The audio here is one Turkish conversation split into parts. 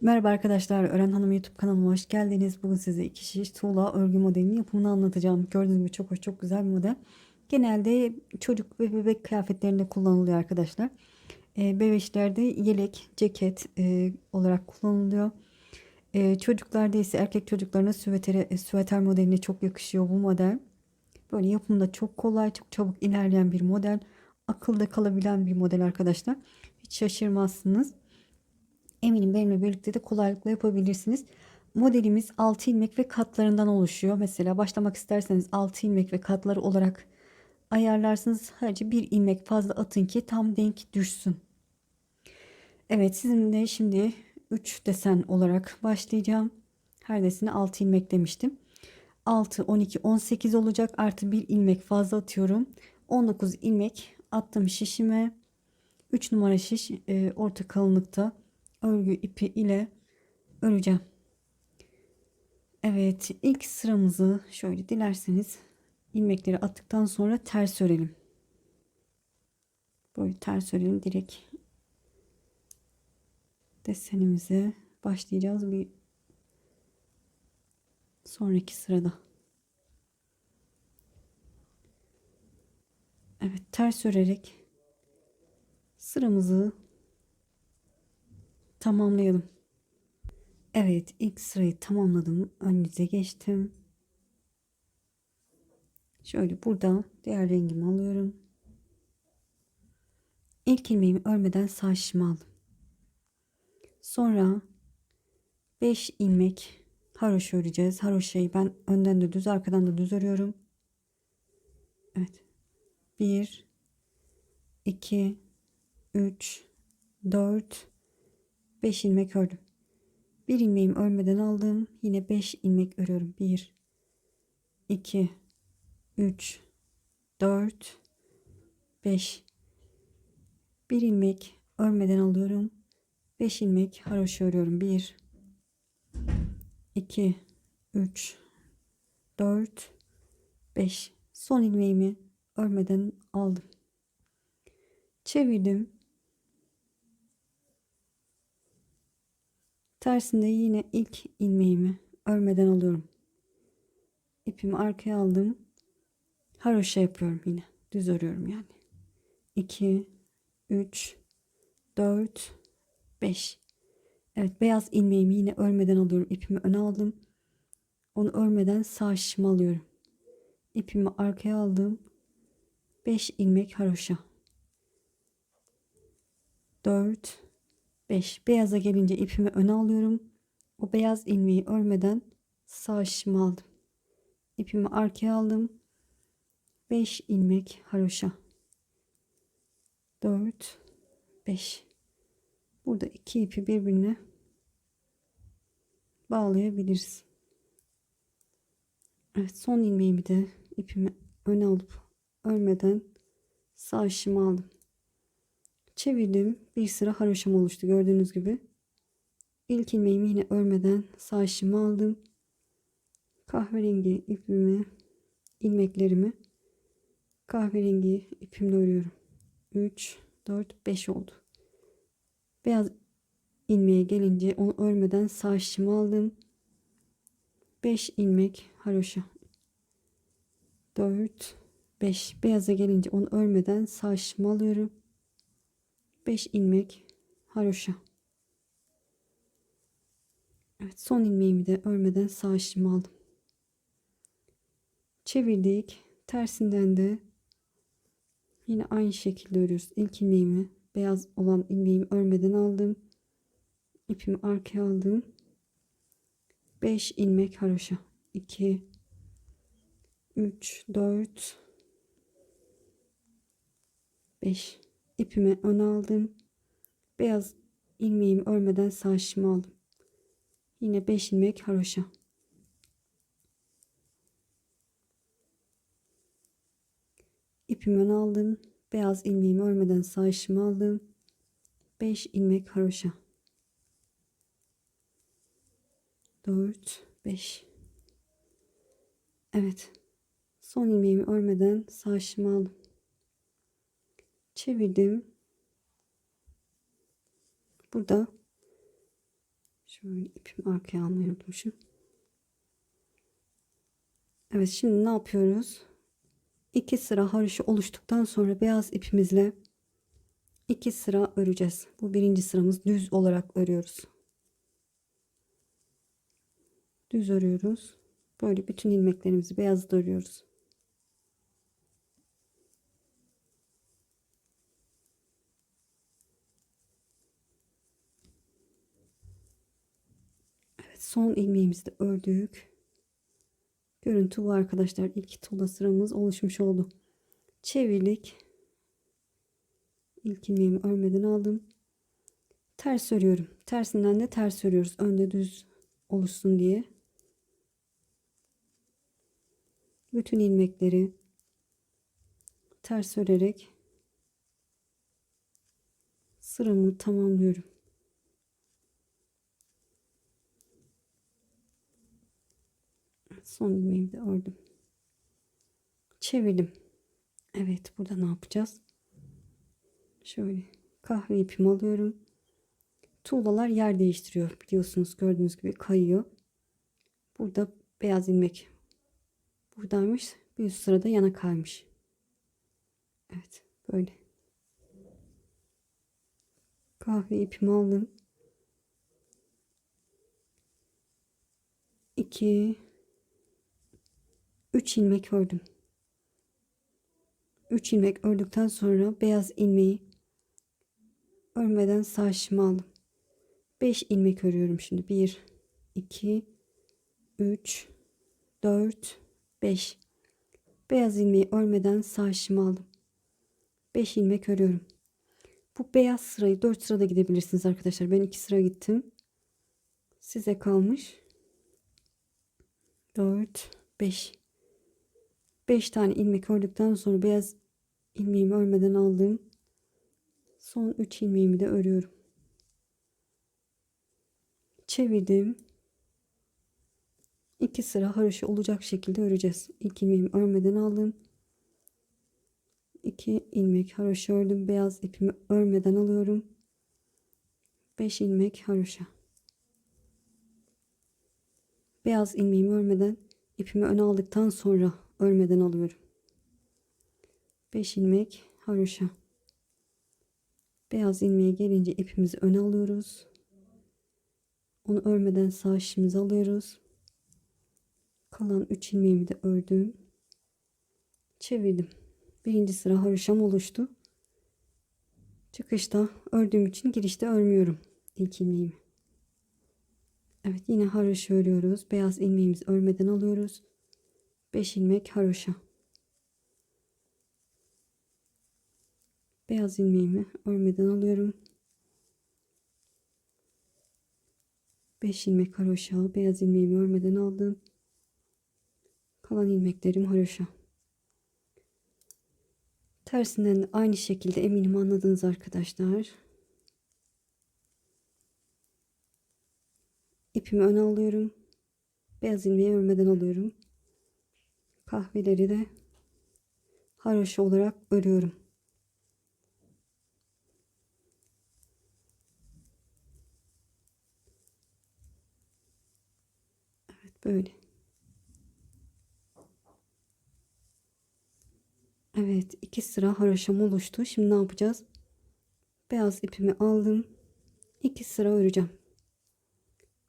Merhaba arkadaşlar, Ören Hanım YouTube kanalıma hoş geldiniz. Bugün size iki şiş tuğla örgü modelinin yapımını anlatacağım. Gördüğünüz gibi çok hoş, çok güzel bir model. Genelde çocuk ve bebek kıyafetlerinde kullanılıyor arkadaşlar. E, bebeşlerde yelek, ceket e, olarak kullanılıyor. E, çocuklarda ise erkek çocuklarına süveter, e, süveter modeline çok yakışıyor bu model. Böyle yapımda çok kolay, çok çabuk ilerleyen bir model. Akılda kalabilen bir model arkadaşlar. Hiç şaşırmazsınız. Eminim benimle birlikte de kolaylıkla yapabilirsiniz. Modelimiz 6 ilmek ve katlarından oluşuyor. Mesela başlamak isterseniz 6 ilmek ve katları olarak ayarlarsınız. Sadece bir ilmek fazla atın ki tam denk düşsün. Evet sizinle şimdi 3 desen olarak başlayacağım. Her desene 6 ilmek demiştim. 6, 12, 18 olacak. Artı bir ilmek fazla atıyorum. 19 ilmek attım şişime. 3 numara şiş e, orta kalınlıkta örgü ipi ile öreceğim. Evet ilk sıramızı şöyle dilerseniz ilmekleri attıktan sonra ters örelim. Böyle ters örelim direkt desenimize başlayacağız bir sonraki sırada. Evet ters örerek sıramızı tamamlayalım. Evet ilk sırayı tamamladım. Önünüze geçtim. Şöyle burada diğer rengimi alıyorum. İlk ilmeğimi örmeden sağ şişimi aldım. Sonra 5 ilmek haroşa öreceğiz. Haroşayı ben önden de düz arkadan da düz örüyorum. Evet. 1 2 3 4 5 ilmek ördüm. Bir ilmeğimi örmeden aldım. Yine 5 ilmek örüyorum. 1 2 3 4 5 bir ilmek örmeden alıyorum. 5 ilmek haroşa örüyorum. 1 2 3 4 5 son ilmeğimi örmeden aldım. Çevirdim. Tersinde yine ilk ilmeğimi örmeden alıyorum. İpimi arkaya aldım. Haroşa yapıyorum yine. Düz örüyorum yani. 2 3 4 5 Evet beyaz ilmeğimi yine örmeden alıyorum. İpimi öne aldım. Onu örmeden sağ şişime alıyorum. İpimi arkaya aldım. 5 ilmek haroşa. 4 5 beyaza gelince ipimi öne alıyorum. O beyaz ilmeği örmeden sağ şişime aldım. İpimi arkaya aldım. 5 ilmek haroşa. 4 5 Burada iki ipi birbirine bağlayabiliriz. Evet son ilmeğimi de ipimi öne alıp örmeden sağ şişime aldım. Çevirdim. Bir sıra haroşam oluştu gördüğünüz gibi. İlk ilmeğimi yine örmeden sağ şişime aldım. Kahverengi ipimi, ilmeklerimi kahverengi ipimle örüyorum. 3, 4, 5 oldu. Beyaz ilmeğe gelince onu örmeden sağ şişime aldım. 5 ilmek haroşa. 4, 5. Beyaza gelince onu örmeden sağ şişime alıyorum. 5 ilmek haroşa. Evet son ilmeğimi de örmeden sağ şişime aldım. Çevirdik. Tersinden de yine aynı şekilde örüyoruz. İlk ilmeğimi beyaz olan ilmeğimi örmeden aldım. İpimi arkaya aldım. 5 ilmek haroşa. 2 3 4 5 ipimi öne aldım. Beyaz ilmeğimi örmeden sağ şişimi aldım. Yine 5 ilmek haroşa. İpimi öne aldım. Beyaz ilmeğimi örmeden sağ şişimi aldım. 5 ilmek haroşa. 4 5 Evet. Son ilmeğimi örmeden sağ şişimi aldım çevirdim. Burada Şöyle ipimi arkaya almayı unutmuşum. Evet şimdi ne yapıyoruz? İki sıra haroşa oluştuktan sonra beyaz ipimizle iki sıra öreceğiz. Bu birinci sıramız düz olarak örüyoruz. Düz örüyoruz. Böyle bütün ilmeklerimizi beyazda örüyoruz. Evet son ilmeğimizi de ördük. Görüntü bu arkadaşlar. İlk tuğla sıramız oluşmuş oldu. Çevirdik. İlk ilmeğimi örmeden aldım. Ters örüyorum. Tersinden de ters örüyoruz. Önde düz oluşsun diye. Bütün ilmekleri ters örerek sıramı tamamlıyorum. Son ilmeğimi de ördüm. Çevirdim. Evet burada ne yapacağız? Şöyle kahve ipimi alıyorum. Tuğlalar yer değiştiriyor. Biliyorsunuz gördüğünüz gibi kayıyor. Burada beyaz ilmek buradaymış. Bir üst sırada yana kaymış. Evet böyle. Kahve ipimi aldım. 2 3 ilmek ördüm. 3 ilmek ördükten sonra beyaz ilmeği örmeden sağ şişime aldım. 5 ilmek örüyorum şimdi. 1 2 3 4 5 Beyaz ilmeği örmeden sağ şişime aldım. 5 ilmek örüyorum. Bu beyaz sırayı 4 sırada gidebilirsiniz arkadaşlar. Ben 2 sıra gittim. Size kalmış. 4 5 5 tane ilmek ördükten sonra beyaz ilmeğimi örmeden aldım. Son 3 ilmeğimi de örüyorum. Çevirdim. 2 sıra haroşa olacak şekilde öreceğiz. İlk ilmeğimi örmeden aldım. 2 ilmek haroşa ördüm. Beyaz ipimi örmeden alıyorum. 5 ilmek haroşa. Beyaz ilmeğimi örmeden ipimi öne aldıktan sonra örmeden alıyorum. 5 ilmek haroşa. Beyaz ilmeğe gelince ipimizi öne alıyoruz. Onu örmeden sağ şişimizi alıyoruz. Kalan 3 ilmeğimi de ördüm. Çevirdim. Birinci sıra haroşam oluştu. Çıkışta ördüğüm için girişte örmüyorum ilk ilmeğimi. Evet yine haroşa örüyoruz. Beyaz ilmeğimizi örmeden alıyoruz. 5 ilmek haroşa. Beyaz ilmeğimi örmeden alıyorum. 5 ilmek haroşa, beyaz ilmeğimi örmeden aldım. Kalan ilmeklerim haroşa. Tersinden de aynı şekilde eminim anladınız arkadaşlar. İpimi öne alıyorum. Beyaz ilmeği örmeden alıyorum. Kahveleri de haroşa olarak örüyorum. Evet böyle. Evet iki sıra haroşam oluştu. Şimdi ne yapacağız? Beyaz ipimi aldım. İki sıra öreceğim.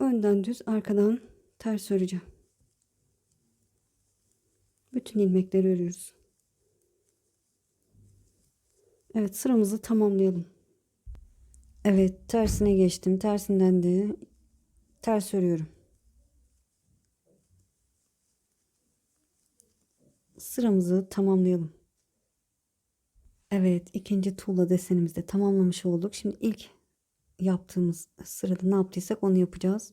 Önden düz arkadan ters öreceğim. Bütün ilmekleri örüyoruz. Evet sıramızı tamamlayalım. Evet tersine geçtim. Tersinden de ters örüyorum. Sıramızı tamamlayalım. Evet ikinci tuğla desenimizi de tamamlamış olduk. Şimdi ilk yaptığımız sırada ne yaptıysak onu yapacağız.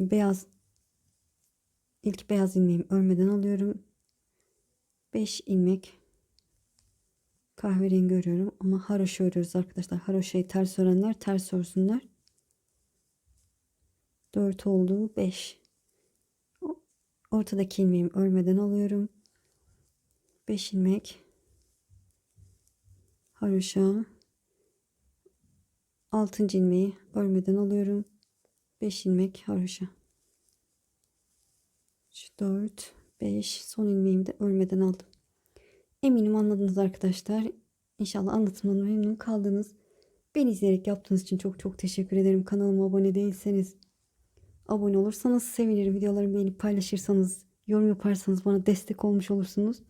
Beyaz ilk beyaz ilmeğimi örmeden alıyorum. 5 ilmek kahverengi örüyorum ama haroşa örüyoruz arkadaşlar. Haroşayı ters örenler ters örsünler. 4 oldu 5. Ortadaki ilmeğimi örmeden alıyorum. 5 ilmek haroşa 6. ilmeği örmeden alıyorum. 5 ilmek haroşa. 4 5 son ilmeğimi de örmeden aldım. Eminim anladınız arkadaşlar. İnşallah anlatımdan memnun kaldınız. Beni izleyerek yaptığınız için çok çok teşekkür ederim. Kanalıma abone değilseniz abone olursanız sevinirim. Videolarımı beğenip paylaşırsanız, yorum yaparsanız bana destek olmuş olursunuz.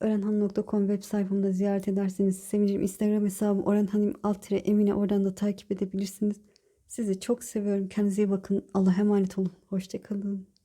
Öğrenhanım.com web sayfamda ziyaret ederseniz sevinirim. Instagram hesabım Öğrenhanim alt Emine oradan da takip edebilirsiniz. Sizi çok seviyorum. Kendinize iyi bakın. Allah'a emanet olun. Hoşçakalın.